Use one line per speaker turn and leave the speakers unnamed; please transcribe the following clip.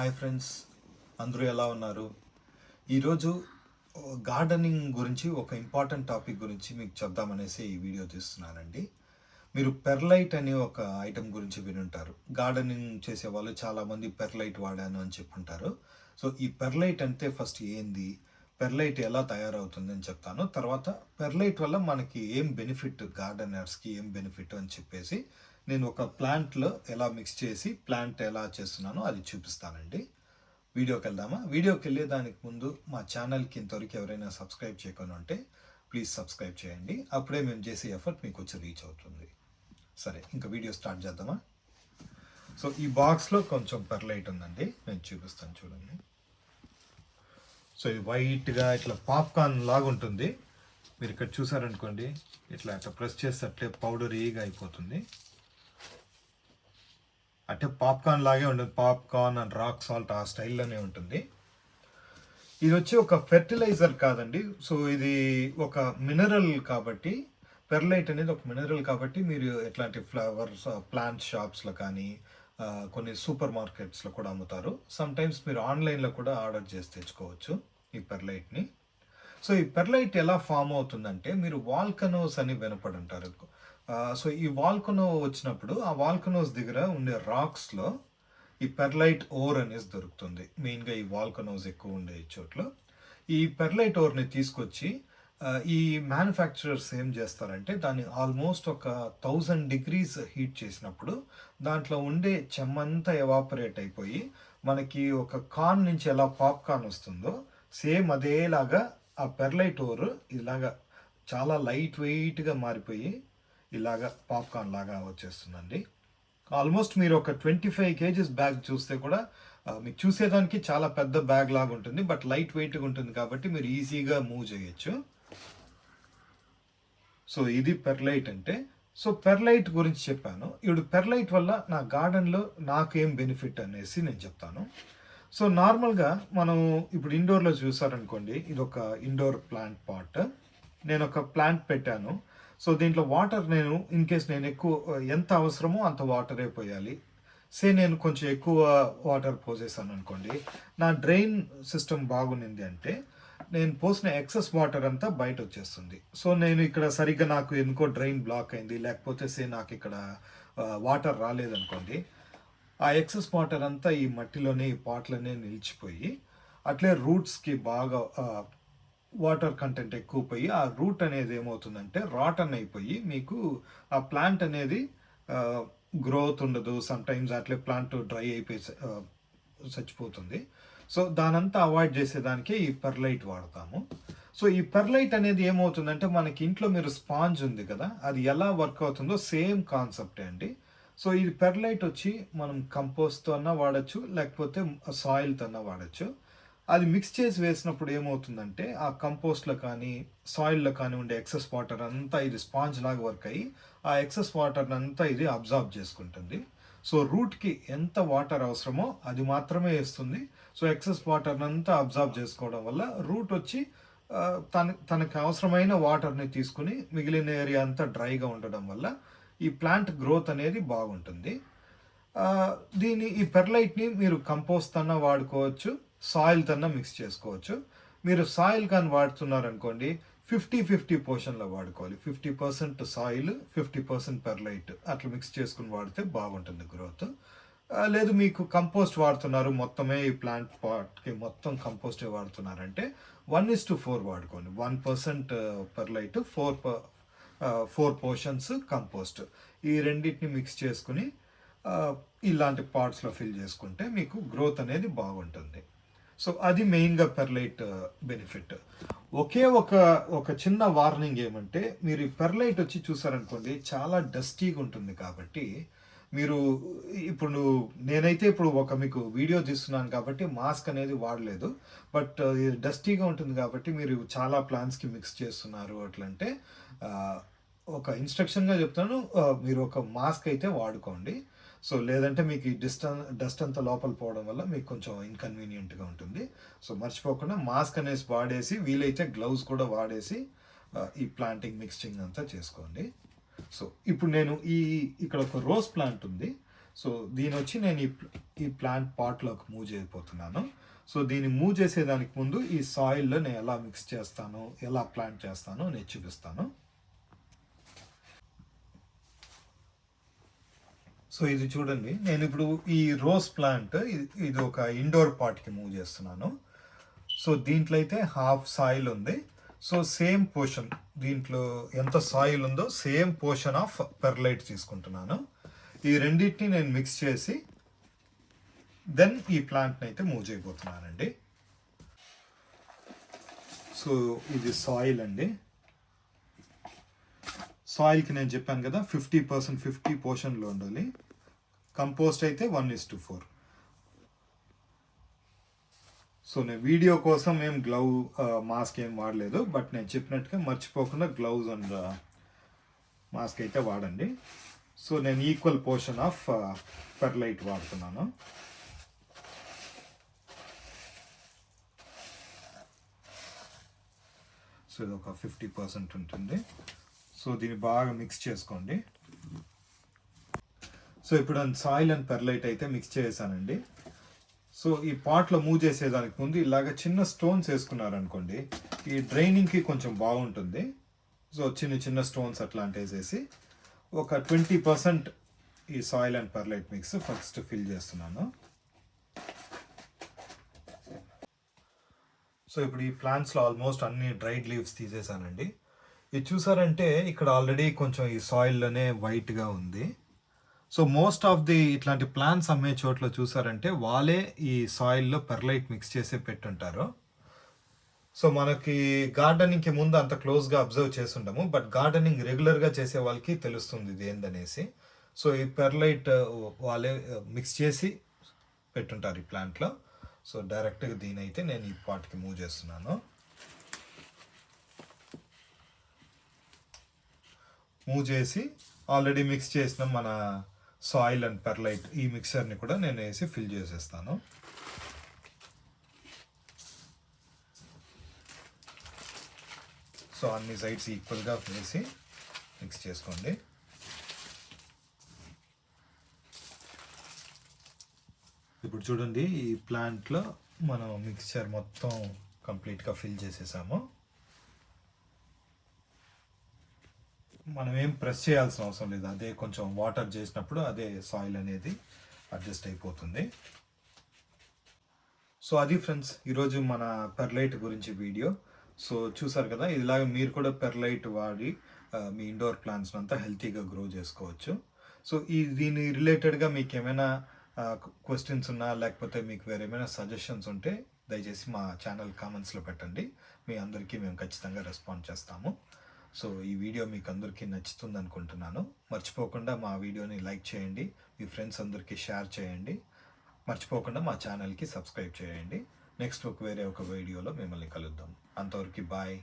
Hi friends అందరూ ఎలా ఉన్నారు? ఈరోజు గార్డెనింగ్ గురించి ఒక ఇంపార్టెంట్ టాపిక్ గురించి మీకు చెప్దామనేసి ఈ వీడియో తీస్తున్నానండి. మీరు పెర్లైట్ అనే ఒక ఐటెం గురించి వినుంటారు. గార్డెనింగ్ చేసే వాళ్ళు చాలామంది పెర్లైట్ వాడాను అని చెప్పుంటారు. సో ఈ పెర్లైట్ అంటే ఫస్ట్ ఏంది? పెర్లైట్ ఎలా తయారవుతుంది అని చెప్తాను. తర్వాత పెర్లైట్ వల్ల మనకి ఏం బెనిఫిట్ గార్డెనర్స్కి ఏం బెనిఫిట్ అని చెప్పేసి నేను ఒక ప్లాంట్లో ఎలా మిక్స్ చేసి ప్లాంట్ ఎలా చేస్తున్నానో అది చూపిస్తానండి. వీడియోకి వెళ్దామా? వీడియోకి వెళ్ళే దానికి ముందు మా ఛానల్కి ఇంతవరకు ఎవరైనా సబ్స్క్రైబ్ చేయకుండా ఉంటే ప్లీజ్ సబ్స్క్రైబ్ చేయండి. అప్పుడే మేము చేసే ఎఫర్ట్ మీకు వచ్చి రీచ్ అవుతుంది. సరే ఇంకా వీడియో స్టార్ట్ చేద్దామా? సో ఈ బాక్స్లో కొంచెం పెర్లైట్ ఉందండి. నేను చూపిస్తాను చూడండి. సో ఇది వైట్గా ఇట్లా పాప్కార్న్ లాగా ఉంటుంది మీరు ఇక్కడ చూసారనుకోండి ఇట్లా అట్లా ప్రెస్ చేస్తే అట్లే పౌడర్ ఈగా అయిపోతుంది. అంటే పాప్కార్న్ లాగే ఉంటుంది పాప్కార్న్ అండ్ రాక్ సాల్ట్ ఆ స్టైల్లోనే ఉంటుంది. ఇది వచ్చి ఒక ఫెర్టిలైజర్ కాదండి. సో ఇది ఒక మినరల్ కాబట్టి పెర్లైట్ అనేది ఒక మినరల్ కాబట్టి మీరు ఎట్లాంటి ఫ్లవర్స్ ప్లాంట్ షాప్స్లో కానీ కొన్ని సూపర్ మార్కెట్స్లో కూడా అమ్ముతారు. సమ్ టైమ్స్ మీరు ఆన్లైన్లో కూడా ఆర్డర్ చేసి తెచ్చుకోవచ్చు ఈ పెర్లైట్ని. సో ఈ పెర్లైట్ ఎలా ఫామ్ అవుతుందంటే మీరు వాల్కనోస్ అని వినపడి ఉంటారు సో ఈ వాల్కనో వచ్చినప్పుడు ఆ వాల్కనోస్ దగ్గర ఉండే రాక్స్లో ఈ పెర్లైట్ ఓర్ అనేది దొరుకుతుంది. మెయిన్గా ఈ వాల్కనోస్ ఎక్కువ ఉండే చోట్ల. ఈ పెర్లైట్ ఓర్ని తీసుకొచ్చి ఈ మ్యానుఫ్యాక్చరర్స్ ఏం చేస్తారంటే దాన్ని ఆల్మోస్ట్ ఒక థౌజండ్ డిగ్రీస్ హీట్ చేసినప్పుడు దాంట్లో ఉండే చెమ్మంతా ఎవాపరేట్ అయిపోయి మనకి ఒక కార్న్ నుంచి ఎలా పాప్కార్న్ వస్తుందో సేమ్ అదేలాగా ఆ పెర్లైట్ ఓర్ ఇలాగా చాలా లైట్ వెయిట్గా మారిపోయి ఇలాగా పాప్కార్న్ లాగా వచ్చేస్తుందండి. ఆల్మోస్ట్ మీరు ఒక ట్వంటీ ఫైవ్ కేజీస్ బ్యాగ్ చూస్తే కూడా మీకు చూసేదానికి చాలా పెద్ద బ్యాగ్ లాగా ఉంటుంది బట్ లైట్ వెయిట్గా ఉంటుంది కాబట్టి మీరు ఈజీగా మూవ్ చేయొచ్చు. సో ఇది పెర్లైట్ అంటే సో పెర్లైట్ గురించి చెప్పాను. ఇప్పుడు పెర్లైట్ వల్ల నా గార్డెన్లో నాకు ఏం బెనిఫిట్ అనేసి నేను చెప్తాను. సో నార్మల్గా మనం ఇప్పుడు ఇండోర్లో చూసారనుకోండి ఇది ఒక ఇండోర్ ప్లాంట్ పాట్. నేను ఒక ప్లాంట్ పెట్టాను. సో దీంట్లో వాటర్ నేను ఇన్ కేస్ నేను ఎక్కువ ఎంత అవసరమో అంత వాటరే పోయాలి. సే నేను కొంచెం ఎక్కువ వాటర్ పోసేసాను అనుకోండి. నా డ్రైన్ సిస్టమ్ బాగుంది అంటే నేను పోసిన ఎక్సెస్ వాటర్ అంతా బయట వచ్చేస్తుంది సో నేను ఇక్కడ సరిగ్గా నాకు ఎందుకో డ్రైన్ బ్లాక్ అయింది. లేకపోతే సే నాకు ఇక్కడ వాటర్ రాలేదనుకోండి. ఆ ఎక్సెస్ వాటర్ అంతా ఈ మట్టిలోనే ఈ పాట్లోనే నిలిచిపోయి అట్లే రూట్స్కి బాగా వాటర్ కంటెంట్ ఎక్కువ పోయి ఆ రూట్ అనేది ఏమవుతుందంటే రాటన్ అయిపోయి మీకు ఆ ప్లాంట్ అనేది గ్రోత్ ఉండదు. సమ్ టైమ్స్ అట్లే ప్లాంట్ డ్రై అయిపోయి చచ్చిపోతుంది. సో దానంతా అవాయిడ్ చేసేదానికే ఈ పెర్లైట్ వాడతాము. సో ఈ పెర్లైట్ అనేది ఏమవుతుందంటే మనకి ఇంట్లో మీరు స్పాంజ్ ఉంది కదా అది ఎలా వర్క్ అవుతుందో సేమ్ కాన్సెప్టే అండి. సో ఇది పెర్లైట్ వచ్చి మనం కంపోస్ట్తో అన్నా వాడచ్చు లేకపోతే సాయిల్తో అన్నా వాడచ్చు. అది మిక్స్ చేసి వేసినప్పుడు ఏమవుతుందంటే ఆ కంపోస్ట్లో కానీ సాయిల్లో కానీ ఉండే ఎక్సెస్ వాటర్ అంతా ఇది స్పాంజ్ లాగా వర్క్ అయ్యి ఆ ఎక్సెస్ వాటర్ అంతా ఇది అబ్జార్బ్ చేసుకుంటుంది. సో రూట్కి ఎంత వాటర్ అవసరమో అది మాత్రమే వేస్తుంది. సో ఎక్సెస్ వాటర్ అంతా అబ్జార్బ్ చేసుకోవడం వల్ల రూట్ వచ్చి తన తనకు అవసరమైన వాటర్ని తీసుకుని మిగిలిన ఏరియా అంతా డ్రైగా ఉండడం వల్ల ఈ ప్లాంట్ గ్రోత్ అనేది బాగుంటుంది. దీని ఈ పెర్లైట్ని మీరు కంపోస్ట్ అన్న వాడుకోవచ్చు. సాయిల్ కన్నా మిక్స్ చేసుకోవచ్చు. మీరు సాయిల్ కానీ వాడుతున్నారు అనుకోండి ఫిఫ్టీ ఫిఫ్టీ పోర్షన్లో వాడుకోవాలి. Fifty percent soil fifty percent perlite అట్లా మిక్స్ చేసుకుని వాడితే బాగుంటుంది గ్రోత్ లేదు మీకు కంపోస్ట్ వాడుతున్నారు మొత్తమే ఈ ప్లాంట్ పాట్కి మొత్తం కంపోస్టే వాడుతున్నారంటే వన్ ఇస్ టు ఫోర్ వాడుకోండి. One percent perlite four four portions compost ఈ రెండింటిని మిక్స్ చేసుకుని ఇలాంటి పార్ట్స్లో ఫిల్ చేసుకుంటే మీకు గ్రోత్ అనేది బాగుంటుంది. సో అది మెయిన్గా పెర్లైట్ uh, బెనిఫిట్. ఒకే ఒక ఒక చిన్న వార్నింగ్ ఏమంటే మీరు ఈ పెర్లైట్ వచ్చి చూసారనుకోండి చాలా డస్టీగా ఉంటుంది కాబట్టి మీరు ఇప్పుడు నేనైతే ఇప్పుడు ఒక మీకు వీడియో తీస్తున్నాను కాబట్టి మాస్క్ అనేది వాడలేదు బట్ uh, ఇది డస్టీగా ఉంటుంది కాబట్టి మీరు చాలా ప్లాన్స్కి మిక్స్ చేస్తున్నారు అట్లంటే uh, ఒక ఇన్స్ట్రక్షన్గా చెప్తాను మీరు ఒక మాస్క్ అయితే వాడుకోండి. సో లేదంటే మీకు ఈ డిస్టన్ డస్ట్ అంతా లోపల పోవడం వల్ల మీకు కొంచెం ఇన్కన్వీనియంట్గా ఉంటుంది. సో మర్చిపోకుండా మాస్క్ అనేసి వాడేసి వీలైతే గ్లౌస్ కూడా వాడేసి ఈ ప్లాంటింగ్ మిక్సింగ్ అంతా చేసుకోండి. సో ఇప్పుడు నేను ఈ ఇక్కడ ఒక రోజ్ ప్లాంట్ ఉంది. సో దీని వచ్చి నేను ఈ ఈ ప్లాంట్ పాట్లోకి మూవ్ చేయబోతున్నాను. సో దీన్ని మూవ్ చేసేదానికి ముందు ఈ సాయిల్లో నేను ఎలా మిక్స్ చేస్తాను ఎలా ప్లాంట్ చేస్తానో నేను చూపిస్తాను. సో ఇది చూడండి. నేను ఇప్పుడు ఈ రోజ్ ప్లాంట్ ఇది- ఇది ఒక ఇండోర్ పాట్కి మూవ్ చేస్తున్నాను. సో దీంట్లో అయితే హాఫ్ సాయిల్ ఉంది. సో సేమ్ పోర్షన్ దీంట్లో ఎంత సాయిల్ ఉందో సేమ్ పోర్షన్ ఆఫ్ పెర్లైట్ తీసుకుంటున్నాను. ఈ రెండింటిని నేను మిక్స్ చేసి దెన్ ఈ ప్లాంట్ని అయితే మూవ్ చేయబోతున్నానండి. సో ఇది సాయిల్ అండి. సాయిల్కి నేను చెప్పాను కదా ఫిఫ్టీ పర్సెంట్ ఫిఫ్టీ పోర్షన్లో ఉండాలి. కంపోస్ట్ అయితే one is to four so నేను వీడియో కోసం ఏం గ్లౌ మాస్క్ ఏం వాడలేదు బట్ నేను చెప్పినట్టుగా మర్చిపోకుండా గ్లౌజ్ అండ్ మాస్క్ అయితే వాడండి. సో నేను ఈక్వల్ పోర్షన్ ఆఫ్ పెర్లైట్ వాడుతున్నాను. సో ఇది ఒక ఫిఫ్టీ పర్సెంట్ ఉంటుంది. సో దీన్ని బాగా మిక్స్ చేసుకోండి. సో ఇప్పుడు సాయిల్ అండ్ పెర్లైట్ అయితే మిక్స్ చేసానండి సో ఈ పాట్లో మూవ్ చేసేదానికి ముందు ఇలాగ చిన్న స్టోన్స్ వేసుకున్నారనుకోండి ఈ డ్రైనింగ్కి కొంచెం బాగుంటుంది. సో చిన్న చిన్న స్టోన్స్ అట్లాంటి వేసేసి ఒక ట్వంటీ పర్సెంట్ ఈ soil and perlite mix first fill చేస్తున్నాను. సో ఇప్పుడు ఈ ప్లాంట్స్లో ఆల్మోస్ట్ అన్ని డ్రైడ్ లీవ్స్ తీసేసానండి. ఇది చూసారంటే ఇక్కడ ఆల్రెడీ కొంచెం ఈ సాయిల్లోనే వైట్గా ఉంది. సో మోస్ట్ ఆఫ్ ది ఇట్లాంటి ప్లాన్స్ అమ్మే చోట్ల చూసారంటే వాళ్ళే ఈ సాయిల్లో పెర్లైట్ మిక్స్ చేసే పెట్టుంటారు. సో మనకి గార్డెనింగ్కి ముందు అంత క్లోజ్గా అబ్జర్వ్ చేస్తుంటాము బట్ గార్డెనింగ్ రెగ్యులర్గా చేసే వాళ్ళకి తెలుస్తుంది ఇది ఏందనేసి. సో ఈ పెర్లైట్ uh, వాళ్ళే uh, మిక్స్ చేసి పెట్టుంటారు ఈ ప్లాంట్లో సో డైరెక్ట్గా దీని అయితే నేను ఈ పాట్కి మూవ్ చేస్తున్నాను. మూవ్ చేసి ఆల్రెడీ మిక్స్ చేసిన మన సాయిల్ అండ్ పెర్లైట్ ఈ మిక్సర్ని కూడా నేను వేసి ఫిల్ చేసేస్తాను. సో అన్ని సైడ్స్ ఈక్వల్గా వేసి మిక్స్ చేసుకోండి. ఇప్పుడు చూడండి ఈ ప్లాంట్లో మనం మిక్స్చర్ మొత్తం కంప్లీట్గా ఫిల్ చేసేసాము. మనం ఏం ప్రెస్ చేయాల్సిన అవసరం లేదు. అదే కొంచెం వాటర్ చేసినప్పుడు అదే సాయిల్ అనేది అడ్జస్ట్ అయిపోతుంది. సో అది ఫ్రెండ్స్ ఈరోజు మన పెర్లైట్ గురించి వీడియో. సో చూసారు కదా ఇలాగ మీరు కూడా పెర్లైట్ వాడి మీ ఇండోర్ ప్లాంట్స్ అంతా హెల్తీగా గ్రో చేసుకోవచ్చు. సో ఈ దీని రిలేటెడ్గా మీకు ఏమైనా క్వశ్చన్స్ ఉన్నా లేకపోతే మీకు వేరే ఏమైనా సజెషన్స్ ఉంటే దయచేసి మా ఛానల్ కామెంట్స్లో పెట్టండి. మీ అందరికీ మేము ఖచ్చితంగా రెస్పాండ్ చేస్తాము. సో ఈ వీడియో మీకు అందరికీ నచ్చుతుంది అనుకుంటున్నాను. మర్చిపోకుండా మా వీడియోని లైక్ చేయండి మీ ఫ్రెండ్స్ అందరికీ షేర్ చేయండి. మర్చిపోకుండా మా ఛానల్కి సబ్స్క్రైబ్ చేయండి. నెక్స్ట్ ఒక వేరే ఒక వీడియోలో మిమ్మల్ని కలుద్దాం. అంతవరకు బాయ్.